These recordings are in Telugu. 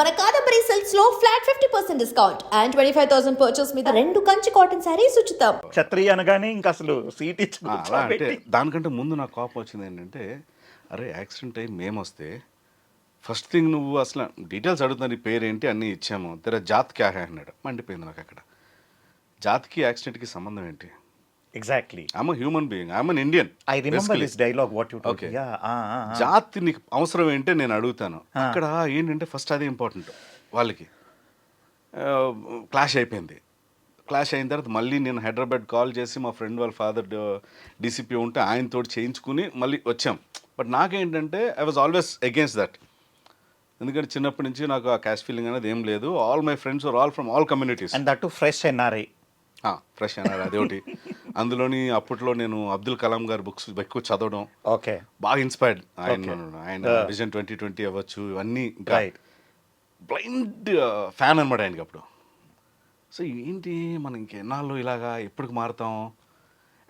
మన Kadambari సిల్క్స్లో flat fifty percent discount and twenty five thousand purchase మీద రెండు కంచి కాటన్ శారీస్ ఉచితం. క్షత్రియ అనగానే ఇంకా అసలు సీట్ ఇచ్చి అలా అంటే కూర్చోబెట్టి. దానికంటే ముందు నాకు కోపం వచ్చింది ఏంటంటే అరే యాక్సిడెంట్ అయ్యి మేము వస్తే ఫస్ట్ థింగ్ నువ్వు అసలు డీటెయిల్స్ అడుగుతున్నా నీ పేరు ఏంటి అన్నీ ఇచ్చాము. తెర జాత్ క్యా హై అన్నాడు. మండిపోయింది నాకు అక్కడ. జాత్కి యాక్సిడెంట్కి సంబంధం ఏంటి? Exactly I'm human being I'm an Indian I remember this dialogue what you. Yeah జాతి నీకు అవసరం ఏంటి నేను అడుగుతాను. అక్కడ ఏంటంటే ఫస్ట్ అది ఇంపార్టెంట్ వాళ్ళకి. క్లాష్ అయిపోయింది. క్లాష్ అయిన తర్వాత మళ్ళీ నేను హైదరాబాద్ కాల్ చేసి మా ఫ్రెండ్ వాళ్ళ ఫాదర్ డీసీపీ ఉంటే ఆయనతో చేయించుకుని మళ్ళీ వచ్చాం. బట్ నాకేంటంటే I was always against that ఎందుకంటే చిన్నప్పటి నుంచి నాకు ఆ క్యాష్ ఫీలింగ్ అనేది ఏం లేదు. All my friends are all from all communities and that fresh NRI fresh అన్నారు అదొకటి. అందులోని అప్పట్లో నేను అబ్దుల్ కలాం గారి బుక్స్ ఎక్కువ చదవడం ఓకే. బాగా ఇన్స్పైర్డ్ ఆయన. ఆయన. విజన్ ట్వంటీ ట్వంటీ అవ్వచ్చు ఇవన్నీ బ్లైండ్ ఫ్యాన్ అనమాట ఆయనకి అప్పుడు. సో ఏంటి మనం ఇంకెన్నాళ్ళు ఇలాగా ఎప్పటికి మారుతాం?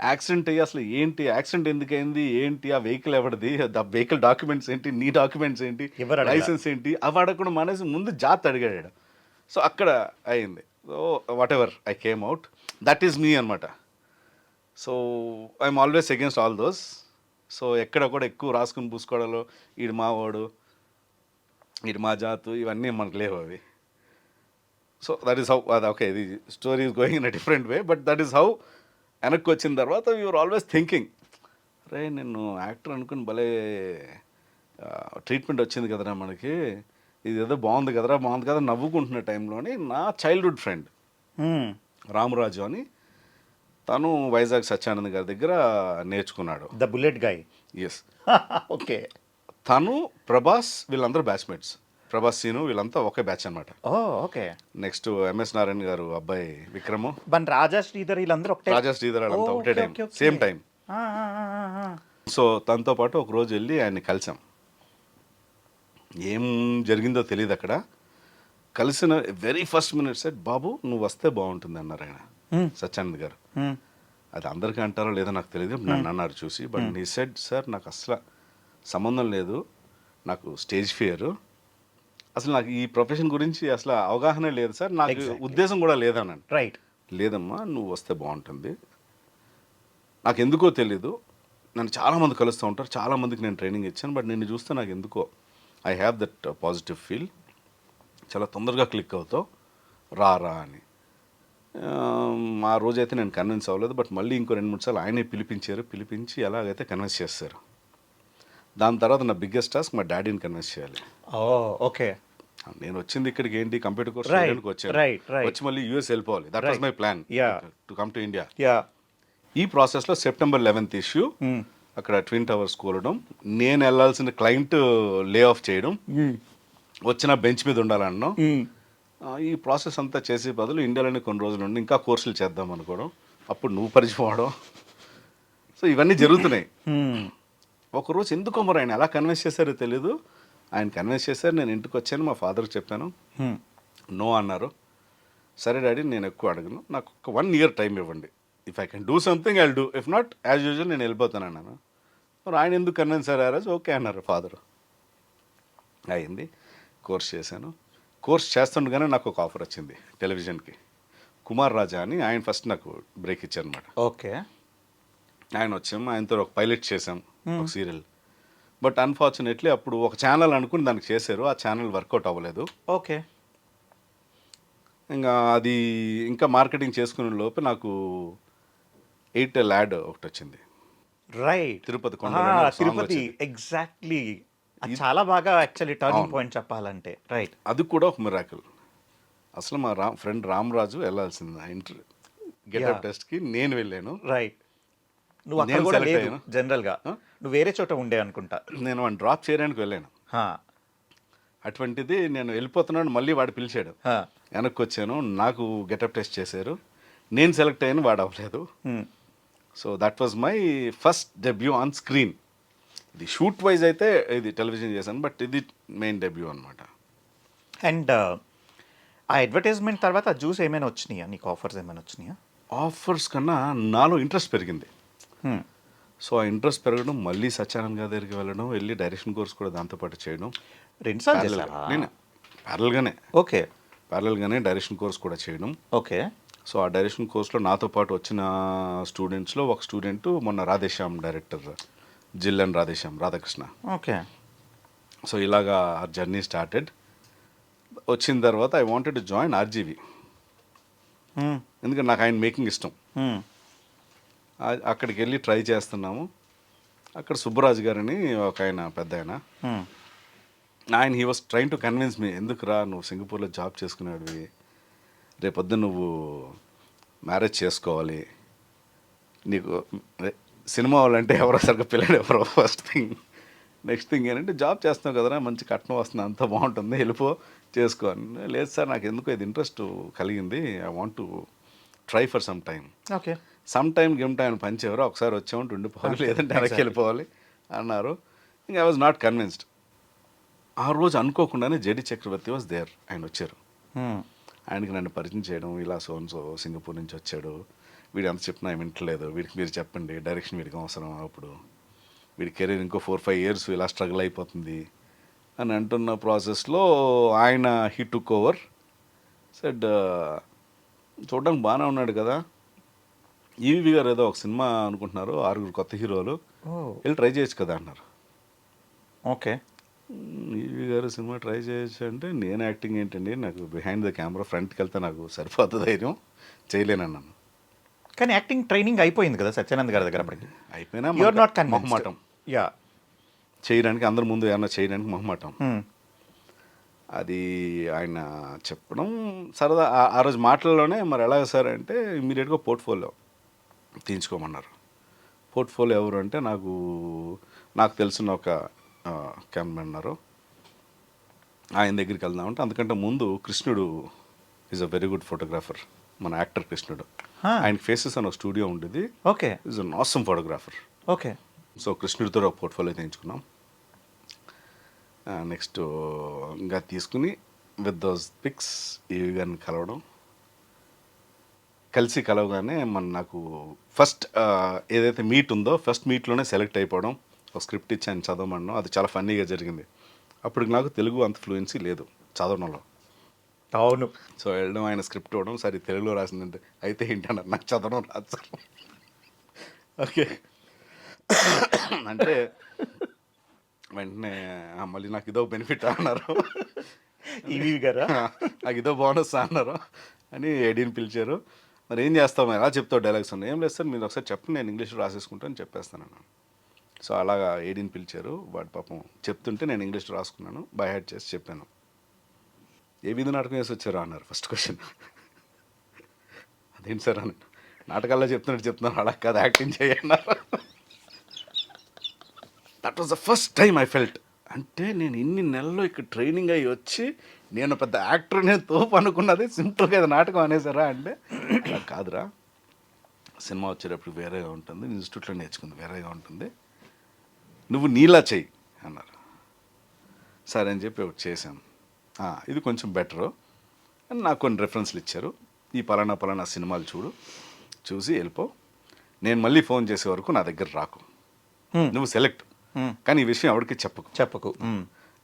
యాక్సిడెంట్ అయ్యి అసలు ఏంటి? యాక్సిడెంట్ ఎందుకైంది? ఏంటి? ఆ వెహికల్ ఎవరిది? ఆ వెహికల్ డాక్యుమెంట్స్ ఏంటి? నీ డాక్యుమెంట్స్ ఏంటి? లైసెన్స్ ఏంటి? అవి అడగకుండా మానేసి ముందు జాత్ అడిగాడు సో అక్కడ అయింది. So whatever I came out that is me అనమాట so I'm always against all those so ఎక్కడ కూడా ఎక్కువ రాసుకుని పూసుకోవడాలు ఈడు మావాడు ఈడు మా జాతు ఇవన్నీ మనకు లేవు అవి. సో దట్ ఈస్ హౌ అది ఓకే ఇది story is going in a different way but that is how వెనక్కి వచ్చిన తర్వాత యూఆర్ ఆల్వేస్ థింకింగ్ రే నేను యాక్టర్ అనుకుని భలే ట్రీట్మెంట్ వచ్చింది కదరా మనకి. ఇది ఏదో బాగుంది కదరా బాగుంది కదా నవ్వుకుంటున్న టైంలోని నా చైల్డ్హుడ్ ఫ్రెండ్. రామరాజు అని తను వైజాగ్ సత్యానంద్ గారి దగ్గర నేర్చుకున్నాడు. The bullet guy yes okay తను ప్రభాస్ వీళ్ళందరూ బ్యాచ్మేట్స్ ప్రభాస్ సీను వీళ్ళంతా ఒకే బ్యాచ్ అనమాట ఓ okay next MS Narayana garu అబ్బాయి విక్రము. మన రాజా శ్రీధర్ వీళ్ళందరూ ఒకటే. రాజా శ్రీధర్ వాళ్ళంతా Oh, ఒకటే టైం. Same time. సో తనతో పాటు ఒక రోజు వెళ్ళి ఆయన్ని కలిసాం. ఏం జరిగిందో తెలియదు అక్కడ కలిసిన వెరీ ఫస్ట్ మినిట్ సెట్ బాబు నువ్వు వస్తే బాగుంటుంది అన్నారు ఆయన. సత్యానంద్ గారు. Hmm. అది అందరికీ అంటారో లేదో నాకు తెలియదు. నన్ను అన్నారు చూసి బట్ నీ సెడ్ సార్ నాకు అసలు సంబంధం లేదు. నాకు స్టేజ్ ఫియర్ అసలు నాకు ఈ ప్రొఫెషన్ గురించి అసలు అవగాహన లేదు సార్ నాకు. ఉద్దేశం కూడా లేదన్నాను. రైట్ లేదమ్మా నువ్వు వస్తే బాగుంటుంది. నాకు ఎందుకో తెలీదు. నన్ను చాలామంది కలుస్తూ ఉంటారు. చాలామందికి నేను ట్రైనింగ్ ఇచ్చాను బట్ నిన్ను చూస్తే నాకు ఎందుకో. I have that positive feel చాలా తొందరగా క్లిక్ అవుతావు. రా రా అని. ఆ రోజైతే నేను కన్విన్స్ అవ్వలేదు బట్ మళ్ళీ ఇంకో రెండు మూడు సార్లు ఆయనే పిలిపించారు. పిలిపించి ఎలాగైతే కన్విన్స్ చేస్తారు. దాని తర్వాత నా బిగ్గెస్ట్ టాస్క్ మా డాడీని కన్విన్స్ చేయాలి. ఓకే. నేను వచ్చింది ఇక్కడికి ఏంటి? కంప్యూటర్ కోర్స్ చేయడానికి వచ్చాను. వచ్చి మళ్ళీ యూఎస్ వెళ్ళిపోవాలి. That was. My plan. To come to India yeah ఈ ప్రాసెస్లో సెప్టెంబర్ లెవెన్త్ ఇష్యూ అక్కడ ట్విన్ టవర్స్ కూలడం నేను వెళ్ళాల్సిన క్లయింట్ లే ఆఫ్ చేయడం వచ్చిన బెంచ్ మీద ఉండాలన్నాం. ఆ, ఈ ప్రాసెస్ అంతా చేసే బదులు ఇండియాలోనే కొన్ని రోజులు ఉండి ఇంకా కోర్సులు చేద్దాం అనుకోవడం. అప్పుడు నువ్వు పరిచయం అవడం సో ఇవన్నీ జరుగుతున్నాయి. ఒకరోజు ఎందుకో మరి ఆయన ఎలా కన్విన్స్ చేశారో తెలీదు. ఆయన కన్విన్స్ చేశారు నేను ఇంటికి వచ్చాను మా ఫాదర్కి చెప్పాను. నో అన్నారు. సరే డాడీ నేను ఎక్కువ అడగను. నాకు ఒక వన్ ఇయర్ టైం ఇవ్వండి. If I can do something I do if not as usual నేను వెళ్ళిపోతాను అన్నాను. మరి ఆయన ఎందుకు కన్విన్స్ రోజు ఓకే అన్నారు ఫాదర్ అయింది. కోర్స్ చేశాను. కోర్స్ చేస్తుండగానే నాకు ఒక ఆఫర్ వచ్చింది టెలివిజన్కి. కుమార్ రాజా అని ఆయన ఫస్ట్ నాకు బ్రేక్ ఇచ్చారనమాట ఓకే. ఆయన వచ్చాము ఆయనతో ఒక పైలట్ చేసాం ఒక సీరియల్. బట్ అన్ఫార్చునేట్లీ అప్పుడు ఒక ఛానల్ అనుకుని దానికి చేశారు ఆ ఛానల్ వర్కౌట్ అవ్వలేదు. ఓకే. ఇంకా అది ఇంకా మార్కెటింగ్ చేసుకునే లోపు నాకు ఎయిర్టెల్ యాడ్ ఒకటి వచ్చింది. రైట్. తిరుపతి తిరుపతి. ఎగ్జాక్ట్లీ. చాలా బాగా యాక్చువల్లీ టర్నింగ్. పాయింట్ చెప్పాలంటే. రైట్ అది కూడా ఒక మిరాకిల్ అసలు మా రామ్ ఫ్రెండ్ రామరాజు వెళ్ళాల్సింది ఇంటర్ గెటప్ Yeah. టెస్ట్కి నేను వెళ్ళాను. రైట్ నువ్వు అక్కడ కూడా లేదు. జనరల్గా? నువ్వు వేరే చోట ఉండే అనుకుంటా. నేను వాడిని డ్రాప్ చేయడానికి వెళ్ళాను. అటువంటిది నేను వెళ్ళిపోతున్నాను మళ్ళీ వాడు పిలిచాడు. వెనక్కి వచ్చాను నాకు గెటప్ టెస్ట్ చేశారు. నేను సెలెక్ట్ అయ్యాను వాడు అవ్వలేదు. So that was my first debut on screen ఇది షూట్ వైజ్ అయితే ఇది టెలివిజన్ చేశాను బట్ ఇది మెయిన్ డెబ్యూ అనమాట అండ్ ఆ అడ్వర్టైజ్మెంట్ తర్వాత జ్యూస్ ఏమైనా వచ్చినాయా? నీకు ఆఫర్స్ ఏమైనా వచ్చినాయా? ఆఫర్స్ కన్నా నాలో ఇంట్రెస్ట్ పెరిగింది. సో ఆ ఇంట్రెస్ట్ పెరగడం మళ్ళీ సత్యానంద్ గారి దగ్గరికి వెళ్ళడం వెళ్ళి డైరెక్షన్ కోర్స్ కూడా దాంతోపాటు చేయడం. రెండు సార్లు నేను ప్యారల్గానే ఓకే. ప్యారల్గానే డైరెక్షన్ కోర్స్ కూడా చేయడం. ఓకే. సో ఆ డైరెక్షన్ కోర్స్లో నాతో పాటు వచ్చిన స్టూడెంట్స్లో ఒక స్టూడెంట్ మొన్న రాధేశ్యామ్ డైరెక్టర్ జిల్లన్ రాధేశ్యామ్ రాధాకృష్ణ. ఓకే. సో ఇలాగా ఆ జర్నీ స్టార్టెడ్. వచ్చిన తర్వాత I wanted to join RGV ఎందుకంటే నాకు ఆయన మేకింగ్ ఇష్టం. ఆ- అక్కడికి వెళ్ళి ట్రై చేస్తున్నాము. అక్కడ సుబ్బరాజు గారని ఒక ఆయన పెద్ద ఆయన. ఆయన he was trying to convince me ఎందుకురా నువ్వు సింగపూర్లో జాబ్ చేసుకునేవాడివి? రేపొద్దు నువ్వు మ్యారేజ్ చేసుకోవాలి. నీకు సినిమా వాళ్ళంటే ఎవరో సరిగ్గా పిల్లలు ఎవరో ఫస్ట్ థింగ్ నెక్స్ట్ థింగ్ ఏంటంటే జాబ్ చేస్తున్నావు కదరా మంచి కట్నం వస్తుంది అంత బాగుంటుంది వెళ్ళిపో చేసుకో లేదు సార్ నాకు ఎందుకో ఇది ఇంట్రెస్ట్ కలిగింది. I want to try for some time okay some time give me time పంచేవారు? ఒకసారి వచ్చామంటే ఉండిపోవాలి లేదంటే వెనక్కి వెళ్ళిపోవాలి అన్నారు. ఇంకా ఐ వాజ్ నాట్ కన్విన్స్డ్ ఆ రోజు అనుకోకుండానే జెడి చక్రవర్తి వాజ్ దేర్ ఆయన వచ్చారు. ఆయనకి నన్ను పరిచయం చేయడం ఇలా సోన్సో సింగపూర్ నుంచి వచ్చాడు. వీడు ఎంత చెప్పినా వింటలేదు. వీడికి మీరు చెప్పండి డైరెక్షన్ వీడికి అవసరం అప్పుడు? వీడి కెరీర్ ఇంకో ఫోర్ ఫైవ్ ఇయర్స్ ఇలా స్ట్రగుల్ అయిపోతుంది అని అంటున్న ప్రాసెస్లో ఆయన హీ టుక్ ఓవర్ సెడ్ చూడడానికి బాగానే ఉన్నాడు కదా. ఈవీ గారు ఏదో ఒక సినిమా అనుకుంటున్నారు ఆరుగురు కొత్త హీరోలు. వెళ్ళి ట్రై చేయొచ్చు కదా అన్నారు. Okay. EV garu cinema try చేయొచ్చు అంటే నేను యాక్టింగ్ ఏంటండి నాకు బిహైండ్ ద కెమెరా ఫ్రంట్కి వెళ్తే నాకు సరిపోతుంది ధైర్యం. చేయలేనన్నాను. కానీ యాక్టింగ్ ట్రైనింగ్ అయిపోయింది కదా సత్యానంద్ గారి దగ్గర అప్పటికి. అయిపోయినా యూఆర్ నాట్ మనకు మొహమాటం. యా చేయడానికి అందరి ముందు ఏమన్నా చేయడానికి మొహమాటం. అది ఆయన చెప్పడం సరదా. ఆ- ఆ రోజు మాటల్లోనే మరి ఎలాగ సార్ అంటే ఇమీడియట్గా పోర్ట్ఫోలియో తీయించుకోమన్నారు. పోర్ట్ఫోలియో ఎవరు అంటే నాకు నాకు తెలిసిన ఒక కెమెరా ఉన్నారు. ఆయన దగ్గరికి వెళ్దామంటే అందుకంటే ముందు Krishnudu is a very good photographer మన యాక్టర్ కృష్ణుడు. ఆయన ఫేసెస్ అని ఒక స్టూడియో ఉండేది. Okay. Is an awesome photographer okay. So కృష్ణుడితో ఒక పోర్ట్ఫోలియో తెయించుకున్నాం నెక్స్ట్ ఇంకా తీసుకుని విత్ దోస్ పిక్స్ ఈవి గారిని కలవడం. కలిసి కలవగానే మన నాకు ఫస్ట్ ఏదైతే మీట్ ఉందో ఫస్ట్ మీట్లోనే సెలెక్ట్ అయిపోవడం ఒక స్క్రిప్ట్ ఇచ్చాను చదవమన్నాం అది చాలా ఫన్నీగా జరిగింది. అప్పుడు నాకు తెలుగు అంత ఫ్లూయెన్సీ లేదు చదవడంలో. అవును. సో వెళ్ళడం ఆయన స్క్రిప్ట్ ఇవ్వడం సరే తెలుగులో రాసిందంటే అయితే ఏంటన్నారు నాకు చదవడం రాదు సార్. ఓకే. అంటే వెంటనే "ఆ, మళ్ళీ నాకు ఇదో బెనిఫిట్ అన్నారు. ఈవీ గారా? నాకు ఇదో బోనస్ అన్నారు అని ఎడీని పిలిచారు. మరి ఏం చేస్తాం ఎలా చెప్తావు డైలాగ్స్ ఉన్నాయి ఏం లేదు సార్ మీరు ఒకసారి చెప్పండి నేను ఇంగ్లీష్లో రాసేసుకుంటాను చెప్పేస్తాను అన్నాను. సో అలాగా ఏడీని పిలిచారు. వాడు పాపం చెప్తుంటే నేను ఇంగ్లీష్లో రాసుకున్నాను. బై హెడ్ చేసి చెప్పాను. ఏ విధి నాటకం వేసి వచ్చారు అన్నారు ఫస్ట్ క్వశ్చన్ అదేంటి సార్ అన్న నాటకాల్లో చెప్తున్నట్టు చెప్తున్నాను అలా కాదు acting చేయన్నారు. That was the first time I felt అంటే నేను ఇన్ని నెలల్లో ఇక్కడ ట్రైనింగ్ అయ్యి వచ్చి నేను పెద్ద యాక్టర్నే తోపు అనుకున్నది సింపుల్గా ఇది నాటకం అనేసారా అంటే కాదురా. సినిమా వచ్చేటప్పుడు వేరేగా ఉంటుంది ఇన్స్టిట్యూట్లో నేర్చుకుంది వేరేగా ఉంటుంది. నువ్వు నీలా చెయ్యి అన్నారు. సరే అని చెప్పి ఒకటి చేశాను. ఇది కొంచెం బెటరు. అని నాకు కొన్ని రెఫరెన్స్లు ఇచ్చారు. ఈ పలానా పలానా సినిమాలు చూడు. చూసి వెళ్ళిపో. నేను మళ్ళీ ఫోన్ చేసే వరకు నా దగ్గర రాకు. నువ్వు సెలెక్ట్. కానీ ఈ విషయం ఎవరికి చెప్పకు. చెప్పకు.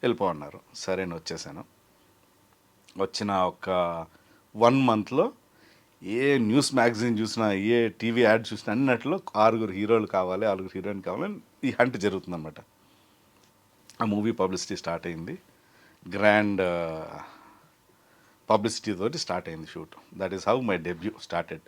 వెళ్ళిపో అన్నారు. సరే నేను వచ్చేసాను. వచ్చిన ఒక వన్ మంత్లో ఏ న్యూస్ మ్యాగజైన్ చూసినా ఏ టీవీ యాడ్ చూసినా అన్నట్లో ఆరుగురు హీరోలు కావాలి ఆరుగురు హీరోయిన్ కావాలని ఈ హంట్ జరుగుతుందన్నమాట. ఆ మూవీ పబ్లిసిటీ స్టార్ట్ అయింది. గ్రాండ్ పబ్లిసిటీ తోటి స్టార్ట్ అయింది shoot that is how my debut started